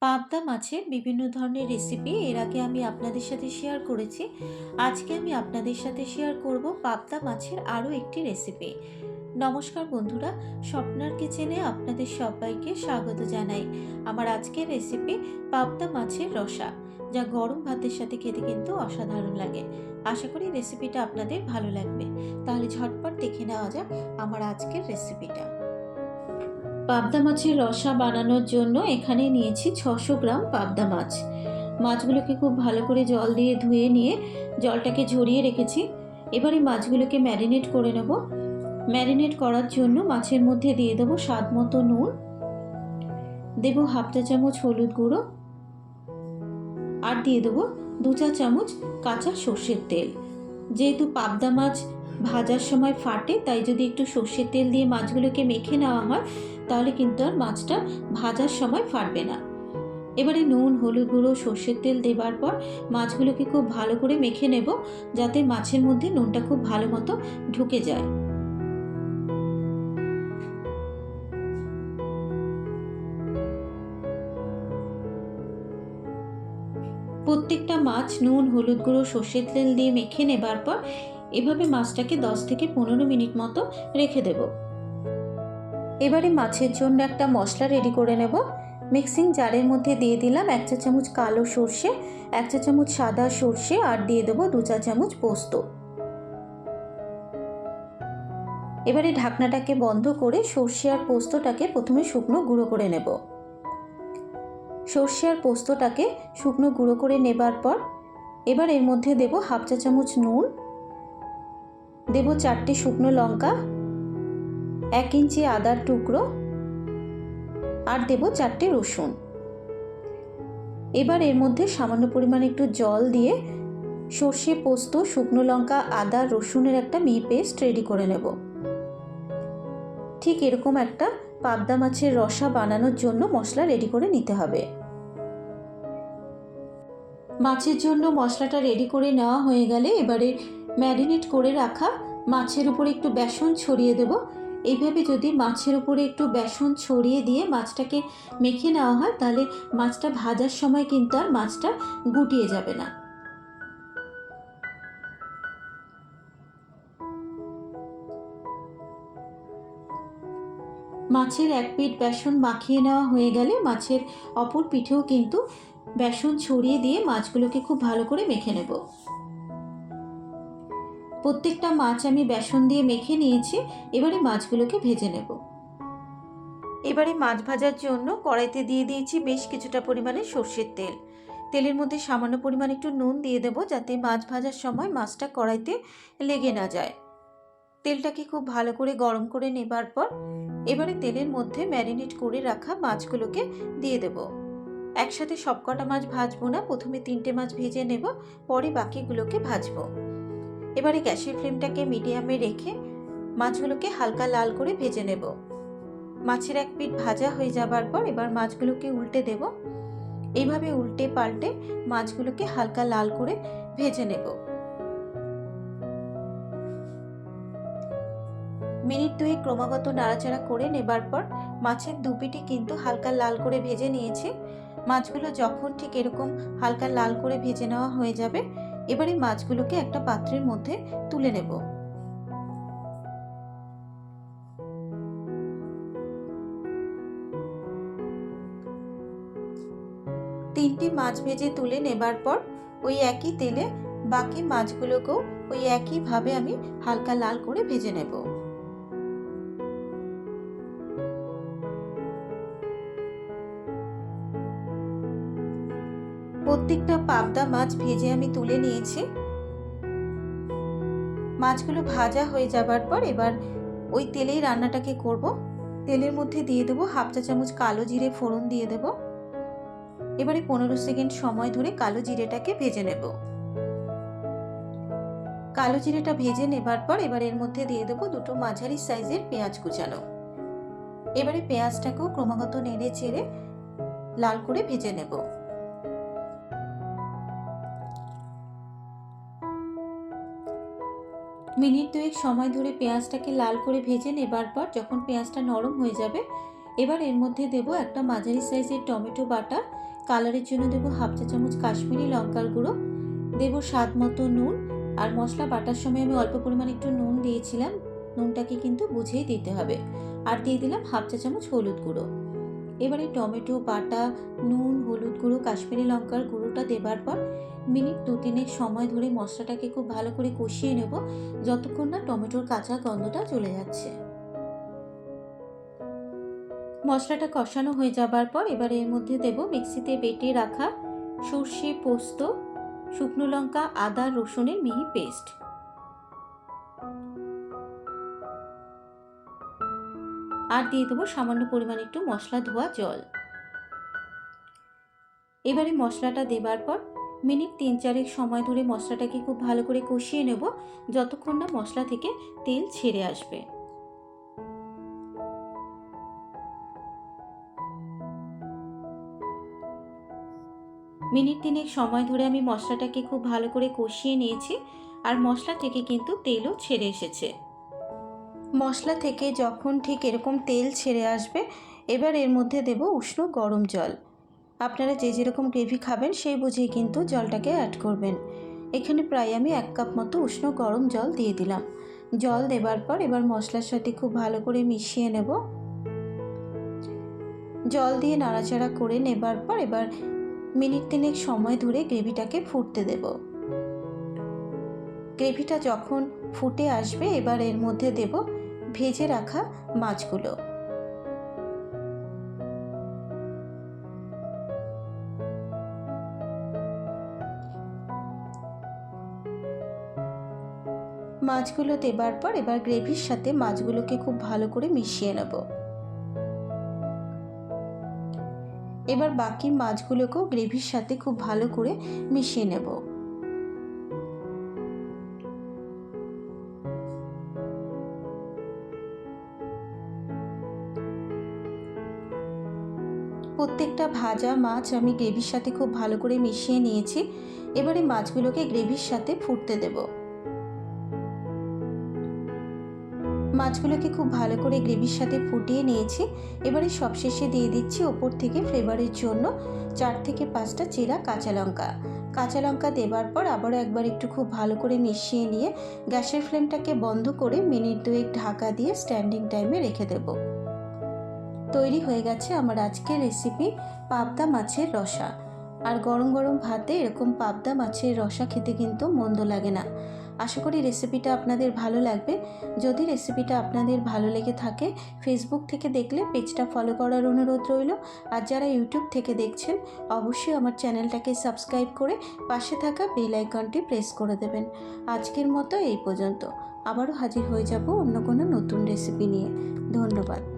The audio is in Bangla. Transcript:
পাবদা মাছের বিভিন্ন ধরনের রেসিপি এর আগে আমি আপনাদের সাথে শেয়ার করেছি। আজকে আমি আপনাদের সাথে শেয়ার করব পাবদা মাছের আরও একটি রেসিপি নমস্কার বন্ধুরা, স্বপ্নার কিচেনে আপনাদের সবাইকে স্বাগত জানাই। আমার আজকের রেসিপি পাবদা মাছের রসা, যা গরম ভাতের সাথে খেতে কিন্তু অসাধারণ লাগে। আশা করি রেসিপিটা আপনাদের ভালো লাগবে। তাহলে ঝটপট দেখে নেওয়া যাক আমার আজকের রেসিপিটা পাবদা মাছের রসা বানানোর জন্য এখানে নিয়েছি ছশো গ্রাম পাবদা মাছ। মাছগুলোকে খুব ভালো করে জল দিয়ে ধুয়ে নিয়ে জলটাকে ঝরিয়ে রেখেছি। এবারে মাছগুলোকে ম্যারিনেট করে নেব। ম্যারিনেট করার জন্য মাছের মধ্যে দিয়ে দেবো স্বাদ মতো নুন। দেবো হাফ চা চামচ হলুদ গুঁড়ো। আর দিয়ে দেবো দু চা চামচ কাঁচা সর্ষের তেল। যেহেতু পাবদা মাছ ভাজার সময় ফাটে, তাই যদি একটু সর্ষের তেল দিয়ে মাছগুলোকে মেখে নেওয়া হয় তাহলে কিন্তু আর মাছটা ভাজার সময় ফাটবে না। এবারে নুন, হলুদ গুঁড়ো, সর্ষের তেল দেবার পর মাছগুলোকে খুব ভালো করে মেখে নেব যাতে মাছের মধ্যে নুনটা খুব ভালো মতো ঢুকে যায়। প্রত্যেকটা মাছ নুন, হলুদ গুঁড়ো, সর্ষের তেল দিয়ে মেখে নেবার পর এভাবে মাছটাকে দশ থেকে পনেরো মিনিট মতো রেখে দেব। এবারে মাছের জন্য একটা মশলা রেডি করে নেব। মিক্সিং জারের মধ্যে দিয়ে দিলাম এক চা চামচ কালো সর্ষে, এক চা চামচ সাদা সর্ষে আর দিয়ে দেবো দু চা চামচ পোস্ত। এবারে ঢাকনাটাকে বন্ধ করে সর্ষে আর পোস্তটাকে প্রথমে শুকনো গুঁড়ো করে নেব। সর্ষে আর পোস্তটাকে শুকনো গুঁড়ো করে নেবার পর এবার এর মধ্যে দেব হাফ চা চামচ নুন, দেব চারটে শুকনো লঙ্কা এক ইঞ্চি আদার টুকরো আর দেব চারটে রসুন। এবার এর মধ্যে সামান্য পরিমাণে একটু জল দিয়ে সর্ষে, পোস্ত, শুকনো লঙ্কা, আদা, রসুনের একটা মি পেস্ট রেডি করে নেব। ঠিক এরকম একটা পাবদা মাছের রসা বানানোর জন্য মশলা রেডি করে নিতে হবে। মাছের জন্য মশলাটা রেডি করে নেওয়া হয়ে গেলে এবারে ম্যারিনেট করে রাখা মাছের উপর একটু বেসন ছড়িয়ে দেব। এইভাবে যদি মাছের উপরে একটু বেসন ছড়িয়ে দিয়ে মাছটাকে মেখে নেওয়া হয়, তাহলে মাছটা ভাজার সময় কিন্তু আর মাছটা গুটিয়ে যাবে না। মাছের এক পিঠ বেসন মাখিয়ে নেওয়া হয়ে গেলে মাছের অপর পিঠেও কিন্তু বেসন ছড়িয়ে দিয়ে মাছগুলোকে খুব ভালো করে মেখে নেব। প্রত্যেকটা মাছ আমি বেসন দিয়ে মেখে নিয়েছি, এবারে মাছগুলোকে ভেজে নেব। এবারে মাছ ভাজার জন্য কড়াইতে দিয়ে দিয়েছি বেশ কিছুটা পরিমাণে সর্ষের তেল। তেলের মধ্যে সামান্য পরিমাণ একটু নুন দিয়ে দেবো যাতে মাছ ভাজার সময় মাছটা কড়াইতে লেগে না যায়। তেলটাকে খুব ভালো করে গরম করে নেবার পর এবারে তেলের মধ্যে ম্যারিনেট করে রাখা মাছগুলোকে দিয়ে দেব। একসাথে সবকটা মাছ ভাজবো না, প্রথমে তিনটে মাছ ভেজে নেব, পরে বাকিগুলোকে ভাজবো। এবারে গ্যাসের ফ্লেমটাকে মিডিয়ামে রেখে মাছগুলোকে হালকা লাল করে ভেজে নেব। মাছের এক পিঠ ভাজা হয়ে যাবার পর এবার মাছগুলোকে উল্টে দেব। এইভাবে উল্টে পাল্টে মাছগুলোকে হালকা লাল করে ভেজে নেব। মিনিট দুই ক্রমাগত নাড়াচাড়া করে নেবার পর মাছের দুপিটি কিন্তু হালকা লাল করে ভেজে নিয়েছি। মাছগুলো যখন ঠিক এরকম হালকা লাল করে ভেজে নেওয়া হয়ে যাবে এবারে মাছগুলোকে একটা পাত্রের মধ্যে তুলে নেব। তিনটি মাছ ভেজে তুলে নেবার পর ওই একই তেলে বাকি মাছগুলোকেও ওই একইভাবে আমি হালকা লাল করে ভেজে নেব। প্রত্যেকটা পাবদা মাছ ভেজে আমি তুলে নিয়েছি। মাছগুলো ভাজা হয়ে যাবার পর এবার ওই তেলেই রান্নাটাকে করব। তেলের মধ্যে দিয়ে দেবো হাফ চা চামচ কালো জিরে ফোড়ন দিয়ে দেব। এবারে পনেরো সেকেন্ড সময় ধরে কালো জিরেটাকে ভেজে নেব। কালো জিরেটা ভেজে নেবার পর এবার এর মধ্যে দিয়ে দেবো দুটো মাঝারি সাইজের পেঁয়াজ কুচানো। এবারে পেঁয়াজটাকেও ক্রমাগত নেড়ে চেড়ে লাল করে ভেজে নেব। মিনিট দুয়েক সময় ধরে পেঁয়াজটাকে লাল করে ভেজে নেবার পর যখন পেঁয়াজটা নরম হয়ে যাবে, এবার এর মধ্যে দেব একটা মাঝারি সাইজের টমেটো বাটা, কালারের জন্য দেবো হাফ চা চামচ কাশ্মীরি লঙ্কার গুঁড়ো, দেবো স্বাদ মতো নুন, আর মশলা বাটার সময় আমি অল্প পরিমাণে একটু নুন দিয়েছিলাম, নুনটাকে কিন্তু বুঝেই দিতে হবে। আর দিয়ে দিলাম হাফ চা চামচ হলুদ গুঁড়ো। এবারে টমেটো, বাটা, নুন, হলুদ গুঁড়ো, কাশ্মীরি লঙ্কার গুঁড়োটা দেবার পর মিনিট দু তিনেক সময় ধরে মশলাটাকে খুব ভালো করে কষিয়ে নেব যতক্ষণ না টমেটোর কাঁচা গন্ধটা চলে যাচ্ছে। মশলাটা কষানো হয়ে যাবার পর এবার এর মধ্যে দেব মিক্সিতে বেটে রাখা সর্ষে পোস্ত, শুকনো লঙ্কা, আদা, রসুনের মিহি পেস্ট। আর দিয়ে দেবো সামান্য পরিমাণ একটু মশলা, ধোয়া, জল। এবারে মশলাটা দেবার পর মিনিট তিন চারেক সময় ধরে মশলাটাকে খুব ভালো করে কষিয়ে নেব, যতক্ষণ না মশলা থেকে তেল ছেড়ে আসবে। মিনিট তিনেক সময় ধরে আমি মশলাটাকে খুব ভালো করে কষিয়ে নিয়েছি, আর মশলা থেকে কিন্তু তেলও ছেড়ে এসেছে। মশলা থেকে যখন ঠিক এরকম তেল ছেড়ে আসবে, এবার এর মধ্যে দেব উষ্ণ গরম জল। আপনারা যে যেরকম গ্রেভি খাবেন, সেই বুঝেই কিন্তু জলটাকে অ্যাড করবেন। এখানে প্রায় আমি এক কাপ মতো উষ্ণ গরম জল দিয়ে দিলাম। জল দেবার পর এবার মশলার সাথে খুব ভালো করে মিশিয়ে নেব। জল দিয়ে নাড়াচাড়া করে নেবার পর এবার মিনিট তিনেক সময় ধরে গ্রেভিটাকে ফুটতে দেব। গ্রেভিটা যখন ফুটে আসবে, এবার এর মধ্যে দেব ভেজে রাখা মাছগুলো। মাছগুলো দেবার পর এবার গ্রেভির সাথে মাছগুলোকে খুব ভালো করে মিশিয়ে নেব। এবার বাকি মাছগুলোকেও গ্রেভির সাথে খুব ভালো করে মিশিয়ে নেব। প্রত্যেকটা ভাজা মাছ আমি গ্রেভির সাথে খুব ভালো করে মিশিয়ে নিয়েছি। এবারে মাছগুলোকে গ্রেভির সাথে ফুটতে দেব। মাছগুলোকে খুব ভালো করে গ্রেভির সাথে ফুটিয়ে নিয়েছি। এবারে সবশেষে দিয়ে দিচ্ছি ওপর থেকে ফ্লেভারের জন্য চার থেকে পাঁচটা চেরা কাঁচা লঙ্কা। কাঁচা লঙ্কা দেবার পর আবারও একবার একটু খুব ভালো করে মিশিয়ে নিয়ে গ্যাসের ফ্লেমটাকে বন্ধ করে মিনিট দুয়েক ঢাকা দিয়ে স্ট্যান্ডিং টাইমে রেখে দেবো। তৈরি হয়ে গেছে আমার আজকের রেসিপি পাবদা মাছের রসা। আর গরম গরম ভাতে এরকম পাবদা মাছের রসা খেতে কিন্তু মন্দ লাগে না। আশা করি রেসিপিটা আপনাদের ভালো লাগবে। যদি রেসিপিটা আপনাদের ভালো লেগে থাকে ফেসবুক থেকে দেখলে পেজটা ফলো করার অনুরোধ রইল। আর যারা ইউটিউব থেকে দেখছেন, অবশ্যই আমার চ্যানেলটাকে সাবস্ক্রাইব করে পাশে থাকা বেল আইকনটি প্রেস করে দেবেন। আজকের মতো এই পর্যন্ত। আবারও হাজির হয়ে যাব অন্য কোনো নতুন রেসিপি নিয়ে। ধন্যবাদ।